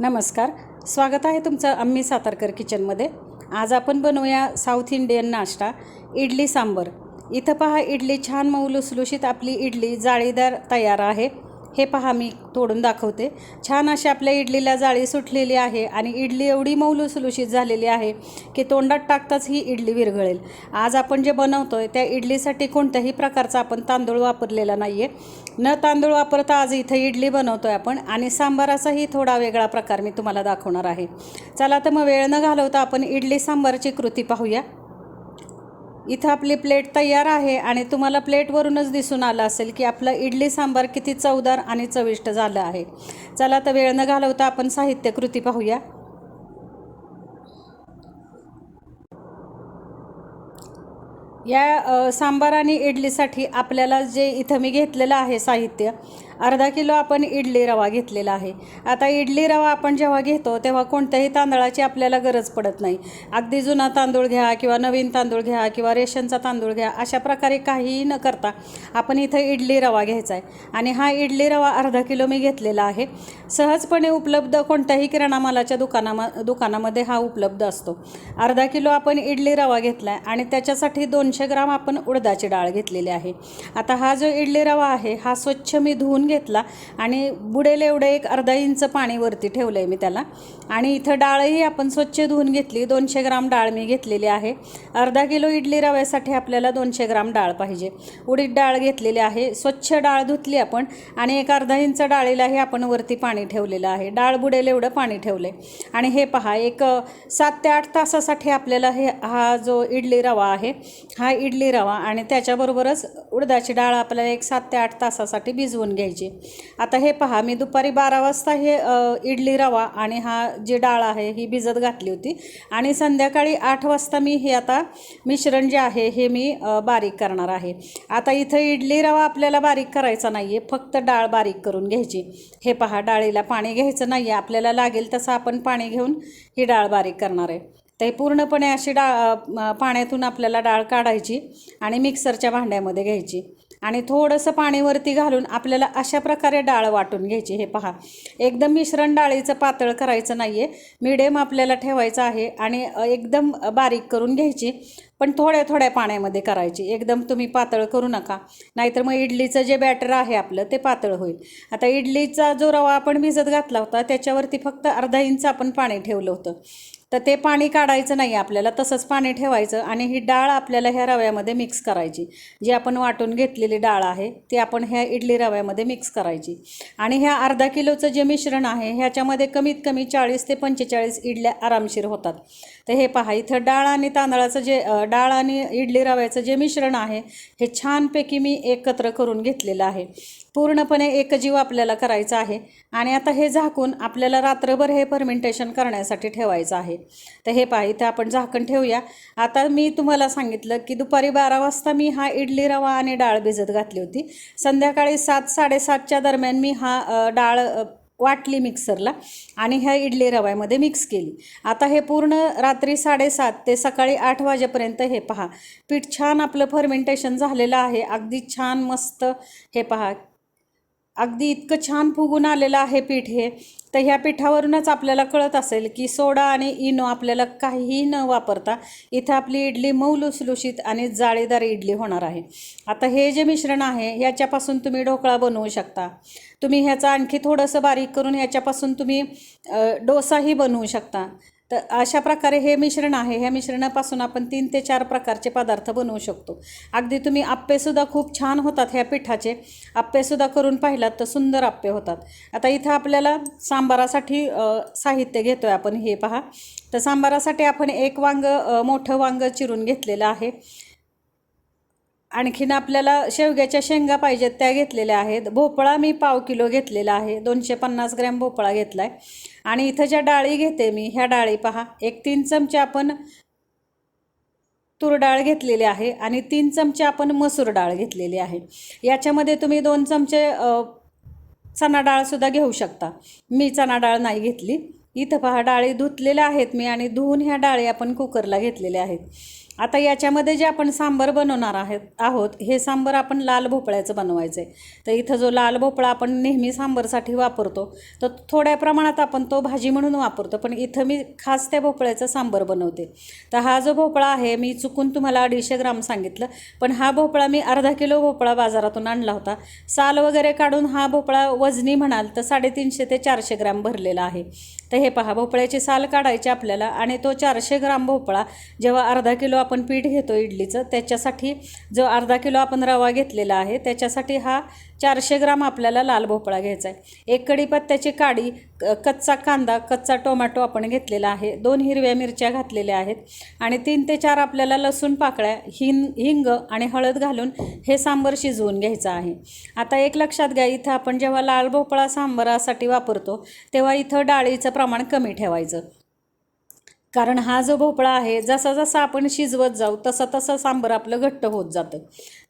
नमस्कार. स्वागत आहे तुमचं अम्मी सातारकर किचनमध्ये. आज आपण बनवूया साऊथ इंडियन नाश्ता इडली सांबर. इथं पहा इडली छान मऊ लुसलुशीत आपली इडली जाळीदार तयार आहे. हे पहा मी तोडून दाखवते. छान अशी आपल्या इडलीला जाळी सुटलेली आहे आणि इडली एवढी मौलुसलुशीत झालेली आहे की तोंडात टाकताच ही इडली विरघळेल. आज आपण जे बनवतो आहे त्या इडलीसाठी कोणत्याही प्रकारचा आपण तांदूळ वापरलेला नाही आहे न तांदूळ वापरता आज इथं इडली बनवतो आहे आपण आणि सांबाराचाही थोडा वेगळा प्रकार मी तुम्हाला दाखवणार आहे. चला तर मग वेळ न घालवता आपण इडली सांबारची कृती पाहूया. इथं आपली प्लेट तयार आहे आणि तुम्हाला प्लेटवरूनच दिसून आलं असेल की आपलं इडली सांबार किती चवदार आणि चविष्ट झालं आहे. चला तर वेळ न घालवता आपण साहित्य कृती पाहूया. या सांबार आणि इडलीसाठी आपल्याला जे इथं मी घेतलेलं आहे साहित्य अर्धा किलो आपण इडली रवा घेतलेला आहे. आता इडली रवा आपण जेव्हा घेतो तेव्हा कोणत्याही तांदळाची आपल्याला गरज पडत नाही. अगदी जुना तांदूळ घ्या किंवा नवीन तांदूळ घ्या किंवा रेशनचा तांदूळ घ्या अशा प्रकारे काहीही न करता आपण इथं इडली रवा घ्यायचा आहे. आणि हा इडली रवा अर्धा किलो मी घेतलेला आहे. सहजपणे उपलब्ध कोणत्याही किराणा मालाच्या दुकानामा दुकानामध्ये हा उपलब्ध असतो. अर्धा किलो आपण इडली रवा घेतला आहे आणि त्याच्यासाठी दोनशे ग्राम आपण उडदाची डाळ घेतलेली आहे. आता हा जो इडली रवा आहे हा स्वच्छ मी धुवून घेतला आणि बुडेल एवढं एक अर्धा इंच पाणी वरती ठेवलं आहे मी त्याला. आणि इथं डाळही आपण स्वच्छ धुवून घेतली. दोनशे ग्राम डाळ मी घेतलेली आहे. अर्धा किलो इडली रव्यासाठी आपल्याला दोनशे ग्राम डाळ पाहिजे. उडीद डाळ घेतलेली आहे. स्वच्छ डाळ धुतली आपण आणि एक अर्धा इंच डाळीलाही आपण वरती पाणी ठेवलेलं आहे. डाळ बुडेल एवढं पाणी ठेवलं आहे आणि हे पहा एक सात ते आठ तासासाठी आपल्याला हे हा जो इडली रवा आहे हा इडली रवा आणि त्याच्याबरोबरच उडदाची डाळ आपल्याला एक सात ते आठ तासासाठी भिजवून घ्यायची आता हे पहा मी दुपारी बारा वाजता हे इडली रवा आणि हा जी डाळ आहे ही भिजत घातली होती. आणि संध्याकाळी आठ वाजता मी हे आता मिश्रण जे आहे हे मी बारीक करणार आहे. आता इथं इडली रवा आपल्याला बारीक करायचा नाही आहे फक्त डाळ बारीक करून घ्यायची. हे पहा डाळीला पाणी घ्यायचं नाही आहे आपल्याला लागेल तसं आपण पाणी घेऊन ही डाळ बारीक करणार आहे. ते पूर्णपणे अशी डाळ पाण्यातून आपल्याला डाळ काढायची आणि मिक्सरच्या भांड्यामध्ये घ्यायची. आणि थोडंसं पाणी वरती घालून आपल्याला अशा प्रकारे डाळ वाटून घ्यायची. हे पहा. एकदम मिश्रण डाळीचं पातळ करायचं नाही आहे मिडियम आपल्याला ठेवायचं आहे आणि एकदम बारीक करून घ्यायची. पण थोड्या थोड्या पाण्यामध्ये करायची. एकदम तुम्ही पातळ करू नका. नाहीतर मग इडलीचं जे बॅटर आहे आपलं ते पातळ होईल. आता इडलीचा जो रवा आपण भिजत घातला होता त्याच्यावरती फक्त अर्धा इंच आपण पाणी ठेवलं होतं. तर ते पाणी काढायचं नाही आपल्याला तसंच पाणी ठेवायचं आणि ही डाळ आपल्याला ह्या रव्यामध्ये मिक्स करायची. जी आपण वाटून घेतलेली डाळ आहे ती आपण ह्या इडली रव्यामध्ये मिक्स करायची. आणि ह्या अर्धा किलोचं जे मिश्रण आहे ह्याच्यामध्ये कमीत कमी चाळीस ते पंचेचाळीस इडल्या आरामशीर होतात. तर हे पहा इथं डाळ आणि तांदळाचं जे डाळ आणि इडली रव्याचं जे मिश्रण आहे हे छानपैकी मी एकत्र करून घेतलेलं आहे. पूर्णपणे एकजीव आपल्याला करायचं आहे. आणि आता हे झाकून आपल्याला रात्रभर हे फर्मेंटेशन करण्यासाठी ठेवायचं आहे. तर हे पहा इथं आपण झाकण ठेवूया. आता मी तुम्हाला सांगितलं की दुपारी बारा वाजता मी हा इडली रवा आणि डाळ भिजत घातली होती. संध्याकाळी सात साडेसातच्या दरम्यान मी हा डाळ वाटली मिक्सरला आणि ह्या इडली रव्यामध्ये मिक्स केली. आता हे पूर्ण रात्री साडेसात ते सकाळी आठ वाजेपर्यंत हे पहा पीठ छान आपलं फर्मेंटेशन झालेलं आहे. अगदी छान मस्त हे पहा अगदी इतकं छान फुगून आलेलं आहे पीठ हे. तर ह्या पिठावरूनच आपल्याला कळत असेल की सोडा आणि इनो आपल्याला काहीही न वापरता इथं आपली इडली मऊ लुसलुशीत आणि जाळीदार इडली होणार आहे. आता हे जे मिश्रण आहे ह्याच्यापासून तुम्ही ढोकळा बनवू शकता. तुम्ही ह्याचं आणखी थोडंसं बारीक करून ह्याच्यापासून तुम्ही डोसाही बनवू शकता. तर अशा प्रकारे हे मिश्रण आहे. ह्या मिश्रणापासून आपण तीन ते चार प्रकारचे पदार्थ बनवू शकतो. अगदी तुम्ही आप्पेसुद्धा खूप छान होतात ह्या पिठाचे. आप्पेसुद्धा करून पाहिलात तर सुंदर आप्पे होतात. आता इथं आपल्याला सांबारासाठी साहित्य घेतो आहे आपण. हे पहा. तर सांबारासाठी आपण एक वांग मोठं वांग चिरून घेतलेलं आहे. आणखीन आपल्याला शेवग्याच्या शेंगा पाहिजेत त्या घेतलेल्या आहेत. भोपळा मी पाव किलो घेतलेला आहे. दोनशे पन्नास ग्रॅम भोपळा घेतला आहे आणि इथं ज्या डाळी घेते मी ह्या डाळी पहा. एक तीन चमचे आपण तूर डाळ घेतलेली आहे आणि तीन चमचे आपण मसूर डाळ घेतलेली आहे. याच्यामध्ये तुम्ही दोन चमचे चणा डाळसुद्धा घेऊ शकता. मी चणा डाळ नाही घेतली. इथं पहा डाळी धुतलेल्या आहेत मी आणि धुवून ह्या डाळी आपण कुकरला घेतलेल्या आहेत. आता याच्यामध्ये जे आपण सांबर बनवणार आहेत आहोत हे सांबर आपण लाल भोपळ्याचं बनवायचं आहे तर इथं जो लाल भोपळा आपण नेहमी सांबरसाठी वापरतो तर थोड्या प्रमाणात आपण तो भाजी म्हणून वापरतो पण इथं मी खास त्या भोपळ्याचं सांबर बनवते. तर हा जो भोपळा आहे मी चुकून तुम्हाला अडीचशे ग्राम सांगितलं पण हा भोपळा मी अर्धा किलो भोपळा बाजारातून आणला होता. साल वगैरे काढून हा भोपळा वजनी म्हणाल तर साडेतीनशे ते चारशे ग्राम भरलेला आहे. तर हे पहा भोपळ्याची साल काढायची आपल्याला आणि तो चारशे ग्राम भोपळा जेव्हा अर्धा किलो आपण पीठ घेतो इडलीचं त्याच्यासाठी जो अर्धा किलो आपण रवा घेतलेला आहे त्याच्यासाठी हा चारशे ग्राम आपल्याला लाल भोपळा घ्यायचा आहे. एक कढीपत्त्याची काडी क- कच्चा कांदा कच्चा टोमॅटो आपण घेतलेला आहे दोन हिरव्या मिरच्या घातलेल्या आहेत आणि तीन ते चार आपल्याला लसूण पाकळ्या हिंग हिंग आणि हळद घालून हे सांबर शिजवून घ्यायचं आहे. आता एक लक्षात घ्या इथं आपण जेव्हा लाल भोपळा सांबारासाठी वापरतो तेव्हा इथं डाळीचं प्रमाण कमी ठेवायचं. कारण हा जो भोपळा आहे जसा जसा आपण शिजवत जाऊ तसं तसं सांबर आपलं घट्ट होत जातं.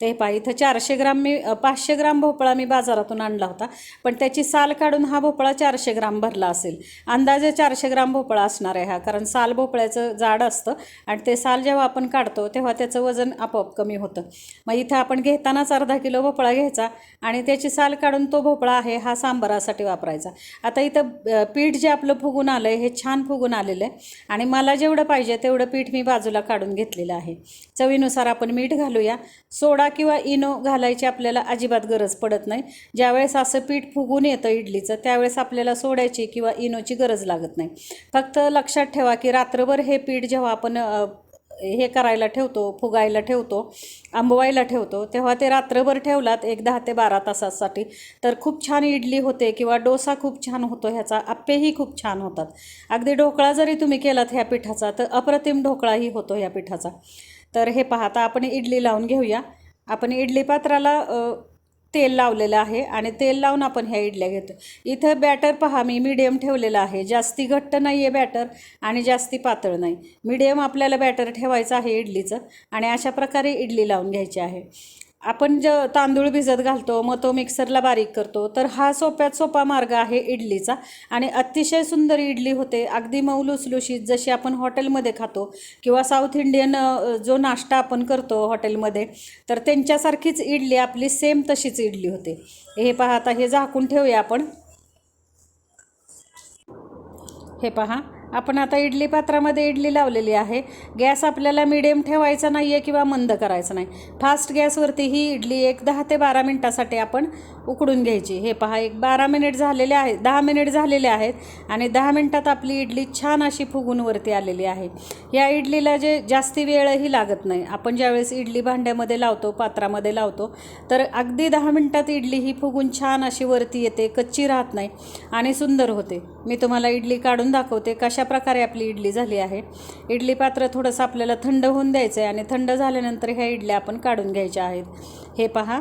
ते पहा इथं चारशे ग्राम मी पाचशे ग्राम भोपळा मी बाजारातून आणला होता. पण त्याची साल काढून हा भोपळा चारशे ग्राम भरला असेल. अंदाजे चारशे ग्राम भोपळा असणार आहे हा कारण साल भोपळ्याचं जाड असतं आणि ते साल जेव्हा आपण काढतो तेव्हा त्याचं वजन आपोआप कमी होतं. मग इथं आपण घेतानाच अर्धा किलो भोपळा घ्यायचा आणि त्याची साल काढून तो भोपळा आहे हा सांबारासाठी वापरायचा. आता इथं पीठ जे आपलं फुगून आलं आहे हे छान फुगून आलेलं आहे. आणि मला जेवढं पाहिजे तेवढं पीठ मी बाजूला काढून घेतलेलं आहे. चवीनुसार आपण मीठ घालूया. सोडा किंवा इनो घालायची आपल्याला अजिबात गरज पडत नाही. ज्यावेळेस असं पीठ फुगून येतं इडलीचं त्यावेळेस आपल्याला सोड्याची किंवा इनोची गरज लागत नाही. फक्त लक्षात ठेवा की रात्रभर हे पीठ जेव्हा आपण हे करायला ठेवतो फुगायला ठेवतो आंबवायला ठेवतो. तेव्हा ते रात्रभर ठेवलात एक दहा ते बारा तासासाठी. तर खूप छान इडली होते किंवा डोसा खूप छान होतो ह्याचा. आप्पेही खूप छान होतात. अगदी ढोकळा जरी तुम्ही केलात ह्या पिठाचा तर अप्रतिम ढोकळाही होतो ह्या पिठाचा. तर हे पाहता आपण इडली लावून घेऊया. आपण इडली पात्राला तेल लावलेलं आहे आणि तेल लावून आपण ह्या इडल्या घेतो. इथं बॅटर पहा मी मीडियम ठेवलेलं आहे. जास्ती घट्ट नाही आहे बॅटर आणि जास्ती पातळ नाही. मीडियम आपल्याला बॅटर ठेवायचं आहे इडलीचं आणि अशा प्रकारे इडली लावून घ्यायची आहे. आपण ज तांदूळ भिजत घालतो मग तो मिक्सरला बारीक करतो तर हा सोप्यात सोपा मार्ग आहे इडलीचा. आणि अतिशय सुंदर इडली होते अगदी मऊ लुसलुशीत जशी आपण हॉटेलमध्ये खातो किंवा साऊथ इंडियन जो नाश्ता आपण करतो हॉटेलमध्ये तर त्यांच्यासारखीच इडली आपली सेम तशीच इडली होते. हे पाहता हे झाकून ठेवूया आपण. हे पहा. आपण आता इडली पात्रामध्ये इडली लावलेली आहे. गॅस आपल्याला मिडियम ठेवायचा नाही आहे किंवा मंद करायचा नाही. फास्ट गॅसवरती ही इडली एक दहा ते बारा मिनटासाठी आपण उकडून घ्यायची. हे पहा एक बारा मिनिट झालेले आहेत दहा मिनिट झालेले आहेत आणि दहा मिनटात आपली इडली छान अशी फुगून वरती आलेली आहे. या इडलीला जे जास्ती वेळही लागत नाही. आपण ज्यावेळेस इडली भांड्यामध्ये लावतो पात्रामध्ये लावतो तर अगदी दहा मिनटात इडली ही फुगून छान अशी वरती येते कच्ची राहत नाही आणि सुंदर होते. मी तुम्हाला इडली काढून दाखवते कशा प्रकारे आपली इडली झाली आहे. इडली पात्र थोडंसं आपल्याला थंड होऊन द्यायचं आहे आणि थंड झाल्यानंतर ह्या इडल्या आपण काढून घ्यायच्या आहेत. हे पहा.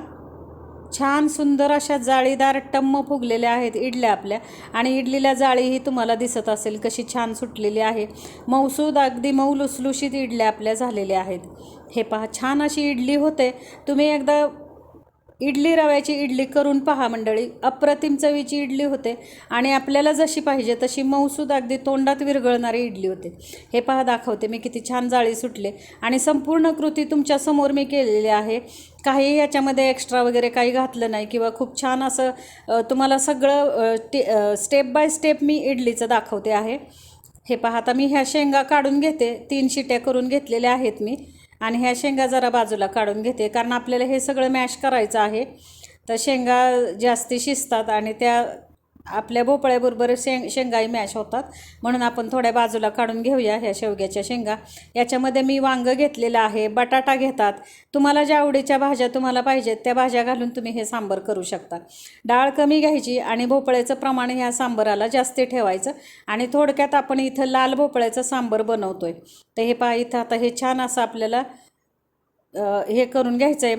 छान सुंदर अशा जाळीदार टम्म फुगलेल्या आहेत इडल्या आपल्या. आणि इडलीला जाळीही तुम्हाला दिसत असेल कशी छान सुटलेली आहे. मौसूद अगदी मऊ लुसलुशीत इडल्या आपल्या झालेल्या आहेत. हे पहा छान अशी इडली होते. तुम्ही एकदा इडली रव्याची इडली करून पहा मंडळी. अप्रतिम चवीची इडली होते. आणि आपल्याला जशी पाहिजे तशी मऊसूद अगदी तोंडात विरघळणारी इडली होते. हे पहा दाखवते मी किती छान जाळी सुटले. आणि संपूर्ण कृती तुमच्यासमोर मी केलेली आहे. काही याच्यामध्ये एक्स्ट्रा वगैरे काही घातलं नाही किंवा खूप छान असं तुम्हाला सगळं टे स्टेप बाय स्टेप मी इडलीचं दाखवते आहे. हे पहा आता मी ह्या शेंगा काढून घेते. तीन शिट्या करून घेतलेल्या आहेत मी. आणि ह्या शेंगा जरा बाजूला काढून घेते. कारण आपल्याला हे सगळं मॅश करायचं आहे. तर शेंगा जास्ती शिजतात आणि त्या आपल्या भोपळ्याबरोबर शेंग शेंगाही मॅश होतात. म्हणून आपण थोड्या बाजूला काढून घेऊया ह्या शेवग्याच्या शेंगा. याच्यामध्ये मी वांगं घेतलेलं आहे बटाटा घेतात. तुम्हाला ज्या आवडीच्या भाज्या तुम्हाला पाहिजेत त्या भाज्या घालून तुम्ही हे सांबर करू शकता. डाळ कमी घ्यायची आणि भोपळ्याचं प्रमाण ह्या सांबराला जास्त ठेवायचं आणि थोडक्यात आपण इथं लाल भोपळ्याचं सांबर बनवतो आहे तर हे पहा इथं आता हे छान असं आपल्याला हे करून घ्यायचं आहे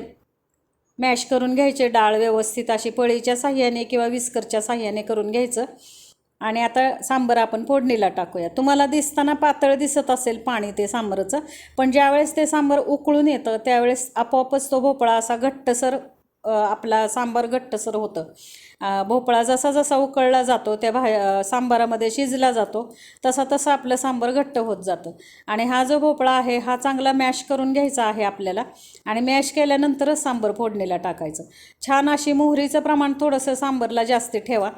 मॅश करून घ्यायचे डाळ व्यवस्थित अशी पळीच्या साह्याने किंवा विस्करच्या साह्याने करून घ्यायचं. आणि आता सांबर आपण फोडणीला टाकूया. तुम्हाला दिसताना पातळ दिसत असेल पाणी ते सांबरचं पण ज्यावेळेस ते सांबर उकळून येतं त्यावेळेस आपोआपच तो भोपळा असा घट्टसर आपला सांबार घट्टसर होतं. भोपळा जसा जसा उकळला जातो त्या भा सांबारामध्ये शिजला जातो तसा तसा आपलं सांबार घट्ट होत जातं. आणि हा जो भोपळा आहे हा चांगला मॅश करून घ्यायचा आहे आपल्याला. आणि मॅश केल्यानंतरच सांबार फोडणीला टाकायचं. छान अशी मोहरीचं प्रमाण थोडंसं सांबारला जास्त ठेवा.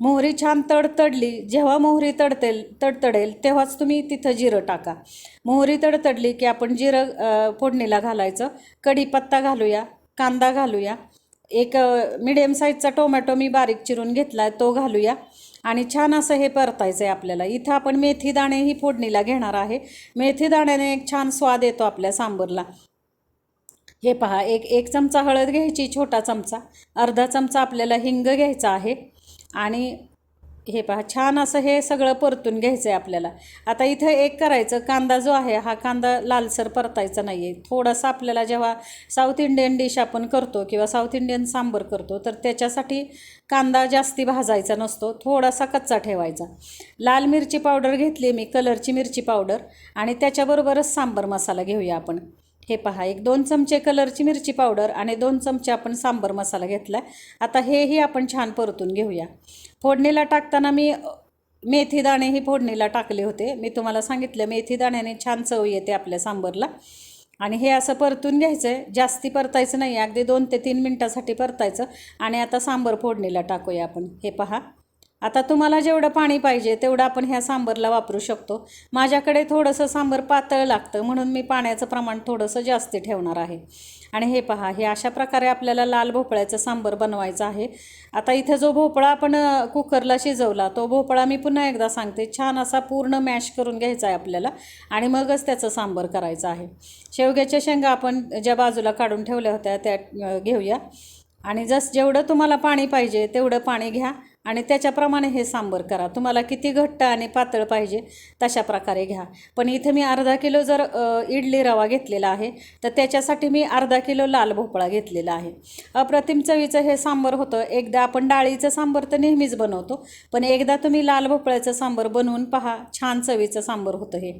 मोहरी छान तडतडली जेव्हा मोहरी तडतेल तडतडेल तेव्हाच तुम्ही तिथं जिरं टाका. मोहरी तडतडली की आपण जिरं फोडणीला घालायचं. कढीपत्ता घालूया कांदा घालूया एक मिडियम साईजचा टोमॅटो मी बारीक चिरून घेतला आहे तो घालूया. आणि छान असं हे परतायचं आहे आपल्याला. इथं आपण मेथी दाणे ही फोडणीला घेणार आहे. मेथी दाण्याने एक छान स्वाद येतो आपल्या सांबरला. हे पहा एक एक चमचा हळद घ्यायची छोटा चमचा. अर्धा चमचा आपल्याला हिंग घ्यायचा आहे. आणि हे पहा छान असं हे सगळं परतून घ्यायचं आहे आपल्याला. आता इथं एक करायचं कांदा जो आहे हा कांदा लालसर परतायचा नाही आहे थोडासा आपल्याला जेव्हा साऊथ इंडियन डिश आपण करतो किंवा साऊथ इंडियन सांबर करतो तर त्याच्यासाठी कांदा जास्ती भाजायचा नसतो थोडासा कच्चा ठेवायचा. लाल मिरची पावडर घेतली मी कलरची मिरची पावडर आणि त्याच्याबरोबरच सांबर मसाला घेऊया आपण. हे पहा एक दोन चमचे कलरची मिरची पावडर आणि दोन चमचे आपण सांबर मसाला घेतला आता हेही आपण छान परतून घेऊया. फोडणीला टाकताना मी मेथी दाणेही फोडणीला टाकले होते. मी तुम्हाला सांगितलं मेथी दाण्याने छान चव येते आपल्या सांबरला. आणि हे असं परतून घ्यायचं आहे जास्ती परतायचं नाही. अगदी दोन ते तीन मिनटासाठी परतायचं. आणि आता सांबर फोडणीला टाकूया आपण. हे पहा. आता तुम्हाला जेवढं पाणी पाहिजे तेवढं आपण ह्या सांबरला वापरू शकतो. माझ्याकडे थोडंसं सांबर पातळ लागतं म्हणून मी पाण्याचं प्रमाण थोडंसं जास्ती ठेवणार आहे. आणि हे पहा हे अशा प्रकारे आपल्याला लाल भोपळ्याचं सांबर बनवायचं आहे. आता इथं जो भोपळा आपण कुकरला शिजवला तो भोपळा मी पुन्हा एकदा सांगते. छान असा पूर्ण मॅश करून घ्यायचा आहे आपल्याला आणि मगच त्याचं सांबर करायचं आहे. शेवग्याच्या शेंगा आपण ज्या बाजूला काढून ठेवल्या होत्या त्या घेऊया. आणि जस जेवढं तुम्हाला पाणी पाहिजे तेवढं पाणी घ्या. आणि त्याच्याप्रमाणे हे सांबर करा. तुम्हाला किती घट्ट आणि पातळ पाहिजे तशा प्रकारे घ्या. पण इथं मी अर्धा किलो जर इडली रवा घेतलेला आहे तर त्याच्यासाठी मी अर्धा किलो लाल भोपळा घेतलेला आहे. अप्रतिम चवीचं हे सांबर होतं. एकदा आपण डाळीचं सांबर तर नेहमीच बनवतो पण एकदा तुम्ही लाल भोपळ्याचं सांबर बनवून पहा. छान चवीचं सांबर होतं हे.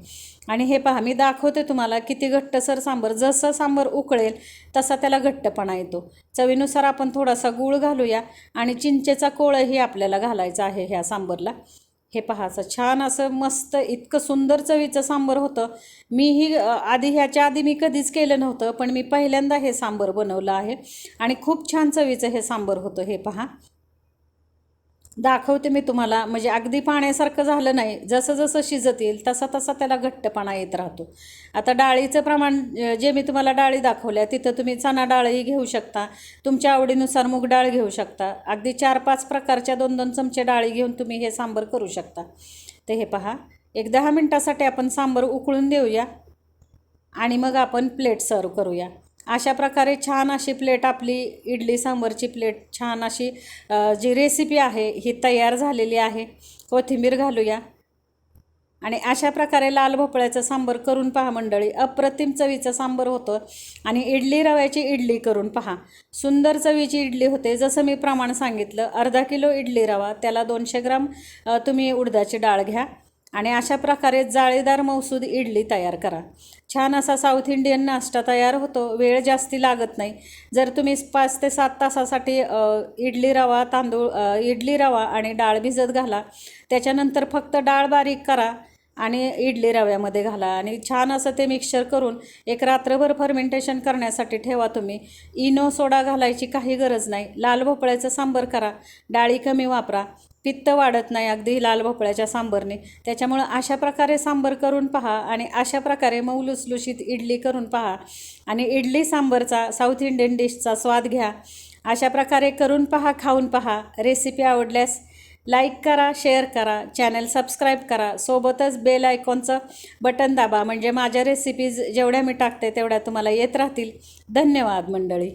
आणि हे पहा मी दाखवते तुम्हाला किती घट्टसर सांबर. जसं सांबर उकळेल तसा त्याला घट्टपणा येतो. चवीनुसार आपण थोडासा गूळ घालूया आणि चिंचेचा कोळही आपल्याला घालायचं आहे ह्या सांबरला. हे पहा असं छान असं मस्त इतकं सुंदर चवीचं सांबर होतं. मीही आधी ह्याच्या आधी मी कधीच केलं नव्हतं पण मी पहिल्यांदा हे सांबर बनवलं आहे. आणि खूप छान चवीचं हे सांबर होतं हे पहा. दाखवते मी तुम्हाला. म्हणजे अगदी पाण्यासारखं झालं नाही. जसं जसं शिजत येईल तसा तसा त्याला घट्टपणा येत राहतो. आता डाळीचं प्रमाण जे मी तुम्हाला डाळी दाखवल्या तिथं तुम्ही चणा डाळही घेऊ शकता. तुमच्या आवडीनुसार मूग डाळ घेऊ शकता. अगदी चार पाच प्रकारच्या दोन दोन चमचे डाळी घेऊन तुम्ही हे सांबर करू शकता. ते हे पहा. एक दहा मिनटासाठी आपण सांबर उकळून देऊया. आणि मग आपण प्लेट सर्व करूया. अशा प्रकारे छान अशी प्लेट आपली इडली सांबरची प्लेट छान अशी जी रेसिपी आहे ही तयार झालेली आहे. कोथिंबीर घालूया. आणि अशा प्रकारे लाल भोपळ्याचं सांबर करून पहा मंडळी. अप्रतिम चवीचं सांबर होतं. आणि इडली रव्याची इडली करून पहा. सुंदर चवीची इडली होते. जसं मी प्रमाण सांगितलं अर्धा किलो इडली रवा त्याला दोनशे ग्राम तुम्ही उडदाची डाळ घ्या. आणि अशा प्रकारे जाळीदार मौसूद इडली तयार करा. छान असा साऊथ इंडियन नाश्ता तयार होतो. वेळ जास्ती लागत नाही. जर तुम्ही पाच ते सात तासासाठी इडली रवा तांदूळ इडली रवा आणि डाळ भिजत घाला. त्याच्यानंतर फक्त डाळ बारीक करा आणि इडली रव्यामध्ये घाला. आणि छान असं ते मिक्सर करून एक रात्रभर फर्मेंटेशन करण्यासाठी ठेवा तुम्ही. इनो सोडा घालायची काही गरज नाही. लाल भोपळ्याचं सांबर करा. डाळी कमी वापरा. पित्त वाढत नाही अगदी लाल भोपळ्याच्या सांबरने. त्याच्यामुळं अशा प्रकारे सांबर करून पहा आणि अशा प्रकारे मऊ लुसलुशीत इडली करून पहा. आणि इडली सांबरचा साऊथ इंडियन डिशचा स्वाद घ्या. अशा प्रकारे करून पहा खाऊन पहा. रेसिपी आवडल्यास लाईक करा शेअर करा चॅनल सबस्क्राईब करा. सोबतच बेल आयकॉनचं बटन दाबा. म्हणजे माझ्या रेसिपीज जेवढ्या मी टाकते तेवढ्या तुम्हाला येत राहतील. धन्यवाद मंडळी.